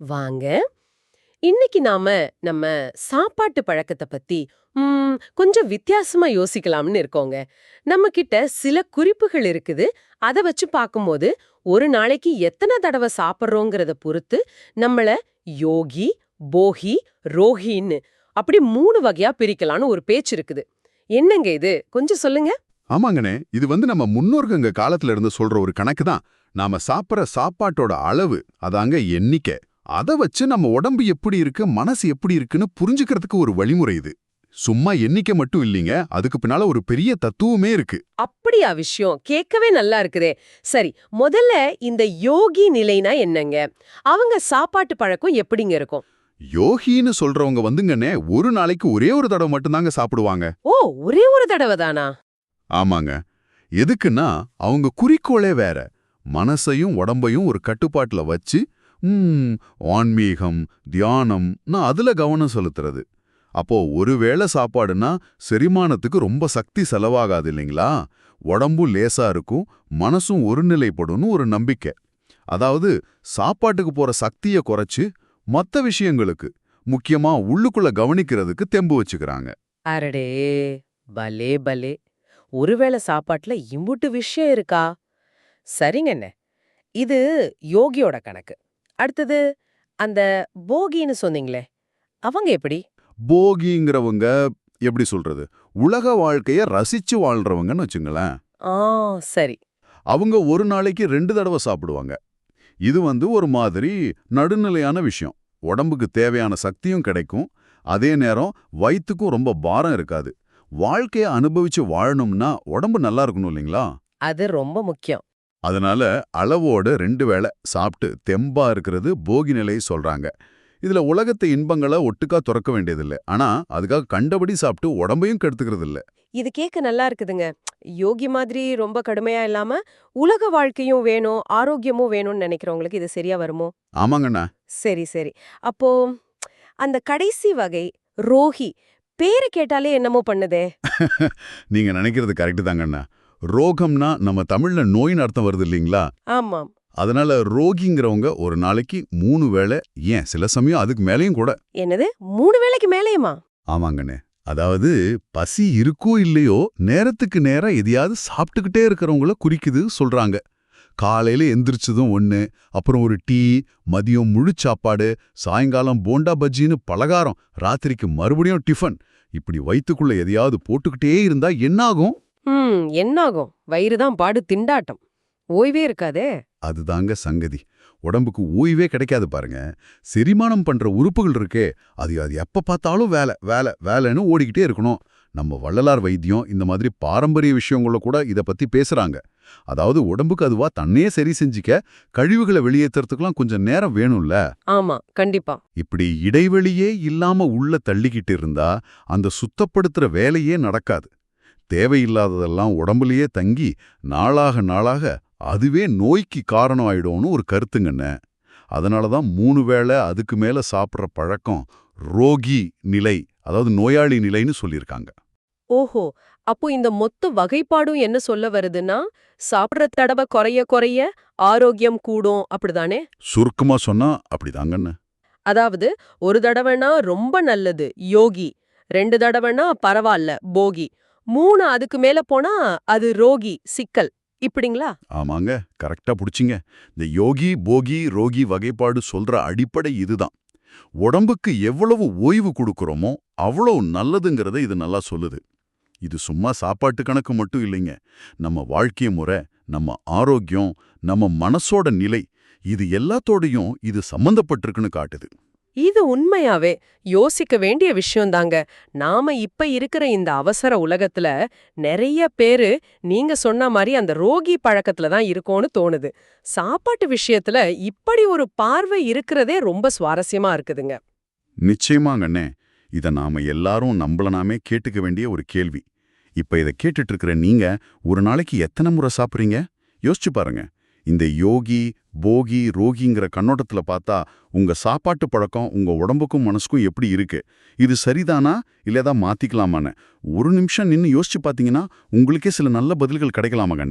வாங்க. இன்னைக்கு நாம நம்ம சாப்பாட்டு பழக்கத்தை பத்தி கொஞ்சம் வித்தியாசமா யோசிக்கலாம்னு இருக்கோங்க. நம்ம கிட்ட சில குறிப்புகள் இருக்குது. அதை வச்சு பார்க்கும்போது ஒரு நாளைக்கு எத்தனை தடவை சாப்பிட்றோங்கிறத பொறுத்து நம்மள யோகி போகி ரோஹின்னு அப்படி மூணு வகையா பிரிக்கலாம்னு ஒரு பேச்சு இருக்குது. என்னங்க இது? கொஞ்சம் சொல்லுங்க. ஆமாங்கண்ணே. இது வந்து நம்ம முன்னோர்கங்க காலத்துல இருந்து சொல்ற ஒரு கணக்கு தான் நாம சாப்பிட்ற சாப்பாட்டோட அளவு அதாங்க எண்ணிக்கை. அதை வச்சு நம்ம உடம்பு எப்படி இருக்கு மனசு எப்படி இருக்குன்னு புரிஞ்சுக்கிறதுக்கு ஒரு வழிமுறை இது. சும்மா எண்ணிக்கை மட்டும் இல்லைங்க அதுக்கு பின்னால ஒரு பெரிய தத்துவமே இருக்கு. அப்படியா விஷயம்? கேட்கவே நல்லா இருக்குதே. சரி முதல்ல இந்த யோகி நிலைனா என்னங்க? அவங்க சாப்பாட்டு பழக்கம் எப்படிங்க இருக்கும்? யோகின்னு சொல்றவங்க வந்துங்கண்ணே ஒரு நாளைக்கு ஒரே ஒரு தடவை மட்டும்தாங்க சாப்பிடுவாங்க. ஓ ஒரே ஒரு தடவை தானா? ஆமாங்க. எதுக்குன்னா அவங்க குறிக்கோளே வேற. மனசையும் உடம்பையும் ஒரு கட்டுப்பாட்டுல வச்சு ம் ஆன்மீகம் தியானம் நான் அதுல கவனம் செலுத்துறது. அப்போ ஒருவேளை சாப்பாடுனா செரிமானத்துக்கு ரொம்ப சக்தி செலவாகாது இல்லைங்களா? உடம்பும் லேசா இருக்கும் மனசும் ஒருநிலைப்படும்னு ஒரு நம்பிக்கை. அதாவது சாப்பாட்டுக்கு போற சக்தியை குறைச்சு மத்த விஷயங்களுக்கு முக்கியமா உள்ளுக்குள்ள கவனிக்கிறதுக்கு தெம்பு வச்சுக்கிறாங்க. அரடே பலே பலே. ஒருவேளை சாப்பாட்டுல இம்புட்டு விஷயம் இருக்கா? சரிங்கண்ணே. இது யோகியோட கணக்கு. அடுத்தது அந்த போகின்னு சொன்னீங்களே அவங்க எப்படி? போகிங்கிறவங்க எப்படி சொல்றது? உலக வாழ்க்கைய ரசிச்சு வாழ்றவங்கன்னு வச்சுங்களேன். ஆ சரி. அவங்க ஒரு நாளைக்கு ரெண்டு தடவை சாப்பிடுவாங்க. இது வந்து ஒரு மாதிரி நடுநிலையான விஷயம். உடம்புக்கு தேவையான சக்தியும் கிடைக்கும். அதே நேரம் வயித்துக்கும் ரொம்ப பாரம் இருக்காது. வாழ்க்கைய அனுபவிச்சு வாழணும்னா உடம்பு நல்லா இருக்கணும் இல்லைங்களா? அது ரொம்ப முக்கியம். அதனால அளவோட ரெண்டு வேளை சாப்பிட்டு தெம்பா இருக்கிறது போகி நிலை சொல்றாங்க. இதுல உலகத்து இன்பங்களை ஒட்டுக்கா துறக்க வேண்டியதில்லை. ஆனா அதுக்காக கண்டபடி சாப்பிட்டு உடம்பையும் கெடுத்துக்கிறது இல்ல இது கேட்க நல்லா இருக்குதுங்க. யோகி மாதிரி ரொம்ப கடுமையா இல்லாம உலக வாழ்க்கையும் வேணும் ஆரோக்கியமும் வேணும்னு நினைக்கிறவங்களுக்கு இது சரியா வருமோ? ஆமாங்கண்ணா. சரி சரி. அப்போ அந்த கடைசி வகை ரோஹி பேரு கேட்டாலே என்னமோ பண்ணுதே? நீங்க நினைக்கிறது கரெக்ட் தாங்கண்ணா. ரோகம்னா நம்ம தமிழ்ல நோயின்னு அர்த்தம் வருது இல்லைங்களா? ஆமாம். அதனால ரோகிங்கிறவங்க ஒரு நாளைக்கு மூணு வேளை ஏன் சில சமயம் அதுக்கு மேலேயும் கூட. என்னது? மூணு வேளைக்கு மேலேயுமா? ஆமாங்கண்ணே. அதாவது பசி இருக்கோ இல்லையோ நேரத்துக்கு நேரம் எதையாவது சாப்பிட்டுக்கிட்டே இருக்கிறவங்கள குறிக்குது சொல்றாங்க. காலையில எந்திரிச்சதும் ஒண்ணு அப்புறம் ஒரு டீ மதியம் முழு சாப்பாடு சாயங்காலம் போண்டா பஜ்ஜின்னு பலகாரம் ராத்திரிக்கு மறுபடியும் டிஃபன். இப்படி வயித்துக்குள்ள எதையாவது போட்டுக்கிட்டே இருந்தா என்னாகும்? ம் என்னாகும்? வயிறு தான் பாடு திண்டாட்டம். ஓய்வே இருக்காதே? அதுதாங்க சங்கதி. உடம்புக்கு ஓய்வே கிடைக்காது பாருங்க. செரிமானம் பண்ற உறுப்புகள் இருக்கே. அது அது எப்ப பார்த்தாலும் வேலை வேலை வேலைன்னு ஓடிக்கிட்டே இருக்கணும். நம்ம வள்ளலார் வைத்தியம் இந்த மாதிரி பாரம்பரிய விஷயங்கள கூட இத பத்தி பேசுறாங்க. அதாவது உடம்புக்கு அதுவா தன்னையே சரி செஞ்சுக்க கழிவுகளை வெளியேத்துறதுக்கெல்லாம் கொஞ்சம் நேரம் வேணும்ல? ஆமா கண்டிப்பா. இப்படி இடைவெளியே இல்லாம உள்ள தள்ளிக்கிட்டு இருந்தா அந்த சுத்தப்படுத்துற வேலையே நடக்காது. தேவையில்லாததெல்லாம் உடம்புலயே தங்கி நாளாக நாளாக அதுவே நோய்க்கு காரணம் ஆயிடும்னு ஒரு கருத்துங்கண்ணே அதனால தான் மூணு வேளை அதுக்கு மேல சாப்பிட்ற பழக்கம் ரோகி நிலை அதாவது நோயாளி நிலைன்னு சொல்லியிருக்காங்க. ஓஹோ! அப்போ இந்த மொத்த வகைப்பாடும் என்ன சொல்ல வருதுன்னா சாப்பிடுற தடவை குறைய குறைய ஆரோக்கியம் கூடும் அப்படிதானே? சுருக்கமா சொன்னா அப்படிதாங்கண்ணே அதாவது ஒரு தடவைனா ரொம்ப நல்லது யோகி. ரெண்டு தடவைனா பரவாயில்ல போகி. மூணு அதுக்கு மேல போனா அது ரோகி சிக்கல். இப்படிங்களா? ஆமாங்க கரெக்டா புடிச்சிங்க. இந்த யோகி போகி ரோகி வகைப்பாடு சொல்ற அடிப்படை இதுதான். உடம்புக்கு எவ்வளவு ஓய்வு கொடுக்கறோமோ அவ்வளவு நல்லதுங்கிறத இது நல்லா சொல்லுது. இது சும்மா சாப்பாட்டு கணக்கு மட்டும் இல்லைங்க. நம்ம வாழ்க்கை முறை நம்ம ஆரோக்கியம் நம்ம மனசோட நிலை இது எல்லாத்தோடையும் இது சம்பந்தப்பட்டிருக்குன்னு காட்டுது. இது உண்மையாவே யோசிக்க வேண்டிய விஷயம்தாங்க. நாம இப்ப இருக்கிற இந்த அவசர உலகத்துல நிறைய பேரு நீங்க சொன்ன மாதிரி அந்த ரோகி பழக்கத்துல தான் இருக்கோன்னு தோணுது. சாப்பாட்டு விஷயத்துல இப்படி ஒரு பார்வை இருக்கிறதே ரொம்ப சுவாரஸ்யமா இருக்குதுங்க. நிச்சயமாங்கண்ணே. இத நாம எல்லாரும் நம்மள நாமே கேட்டுக்க வேண்டிய ஒரு கேள்வி. இப்ப இத கேட்டுட்டு இருக்கிற நீங்க ஒரு நாளைக்கு எத்தனை முறை சாப்பிடுறீங்க? யோசிச்சு பாருங்க. இந்த யோகி போகி ரோகிங்கிற கண்ணோட்டத்துல பார்த்தா உங்க சாப்பாட்டு பழக்கம் உங்க உடம்புக்கும் மனசுக்கும் எப்படி இருக்கு? இது சரிதானா? இல்ல ஏதாவது ஒரு நிமிஷம் நின்னு யோசிச்சு பார்த்தீங்கன்னா உங்களுக்கே சில நல்ல பதில்கள் கிடைக்கலாமாங்க